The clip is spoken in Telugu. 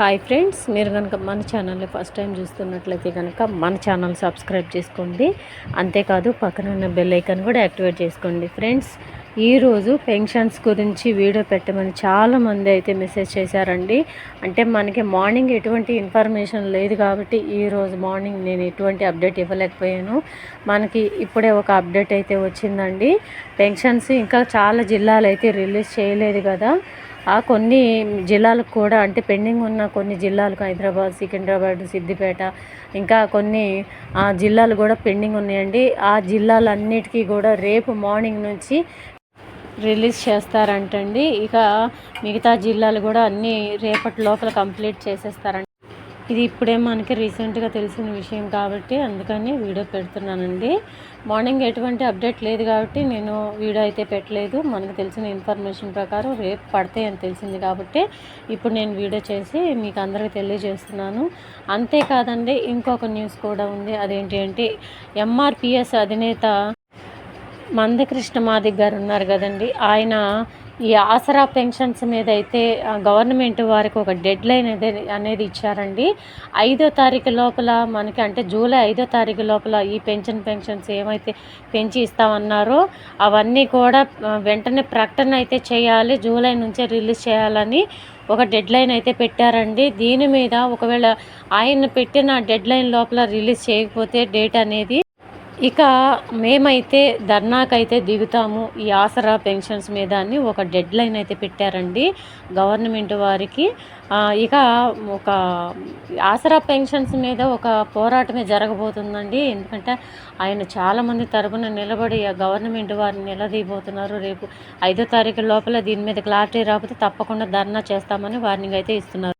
హాయ్ ఫ్రెండ్స్ మీరు కనుక మన ఛానల్ని ఫస్ట్ టైం చూస్తున్నట్లయితే కనుక మన ఛానల్ సబ్స్క్రైబ్ చేసుకోండి. అంతేకాదు పక్కన ఉన్న బెల్ ఐకాన్ కూడా యాక్టివేట్ చేసుకోండి ఫ్రెండ్స్. ఈరోజు పెన్షన్స్ గురించి వీడియో పెట్టమని చాలామంది అయితే మెసేజ్ చేశారండి. అంటే మనకి మార్నింగ్ ఎటువంటి ఇన్ఫర్మేషన్ లేదు కాబట్టి ఈరోజు మార్నింగ్ నేను ఎటువంటి అప్డేట్ ఇవ్వలేకపోయాను. మనకి ఇప్పుడే ఒక అప్డేట్ అయితే వచ్చిందండి. పెన్షన్స్ ఇంకా చాలా జిల్లాలు అయితే రిలీజ్ చేయలేదు కదా. ఆ కొన్ని జిల్లాలకు కూడా అంటే పెండింగ్ ఉన్న కొన్ని జిల్లాలకు హైదరాబాద్ సికింద్రాబాద్ సిద్దిపేట ఇంకా కొన్ని ఆ జిల్లాలు కూడా పెండింగ్ ఉన్నాయండి. ఆ జిల్లాలన్నిటికీ కూడా రేపు మార్నింగ్ నుంచి రిలీజ్ చేస్తారంటండి. ఇక మిగతా జిల్లాలు కూడా అన్నీ రేపటి లోపల కంప్లీట్ చేసేస్తారంట. ఇది ఇప్పుడే మనకి రీసెంట్గా తెలిసిన విషయం కాబట్టి అందుకని వీడియో పెడుతున్నానండి. మార్నింగ్ ఎటువంటి అప్డేట్ లేదు కాబట్టి నేను వీడియో అయితే పెట్టలేదు. మనకు తెలిసిన ఇన్ఫర్మేషన్ ప్రకారం రేపు పడతాయి అని తెలిసింది కాబట్టి ఇప్పుడు నేను వీడియో చేసి మీకు అందరికీ తెలియజేస్తున్నాను. అంతేకాదండి ఇంకొక న్యూస్ కూడా ఉంది. అదేంటి అంటే ఎంఆర్పిఎస్ అధినేత మందకృష్ణ మాదిక్ గారు ఉన్నారు కదండి. ఆయన ఈ ఆసరా పెన్షన్స్ మీద అయితే గవర్నమెంట్ వారికి ఒక డెడ్ లైన్ అనేది అనేది ఇచ్చారండి. ఐదో తారీఖు లోపల మనకి అంటే జూలై ఐదో తారీఖు లోపల ఈ పెన్షన్ పెన్షన్స్ ఏమైతే పెంచి ఇస్తామన్నారో అవన్నీ కూడా వెంటనే ప్రకటన అయితే చేయాలి జూలై నుంచే రిలీజ్ చేయాలని ఒక డెడ్ లైన్ అయితే పెట్టారండి. దీని మీద ఒకవేళ ఆయన పెట్టిన డెడ్ లైన్ లోపల రిలీజ్ చేయకపోతే డేట్ అనేది ఇక మేమైతే ధర్నాకైతే దిగుతాము. ఈ ఆసరా పెన్షన్స్ మీద అని ఒక డెడ్ లైన్ అయితే పెట్టారండి గవర్నమెంట్ వారికి. ఇక ఒక ఆసరా పెన్షన్స్ మీద ఒక పోరాటమే జరగబోతుందండి. ఎందుకంటే ఆయన చాలామంది తరపున నిలబడి గవర్నమెంట్ వారిని నిలదీయబోతున్నారు. రేపు ఐదో తారీఖు లోపల దీని మీద క్లారిటీ రాకపోతే తప్పకుండా ధర్నా చేస్తామని వార్నింగ్ అయితే ఇస్తున్నారు.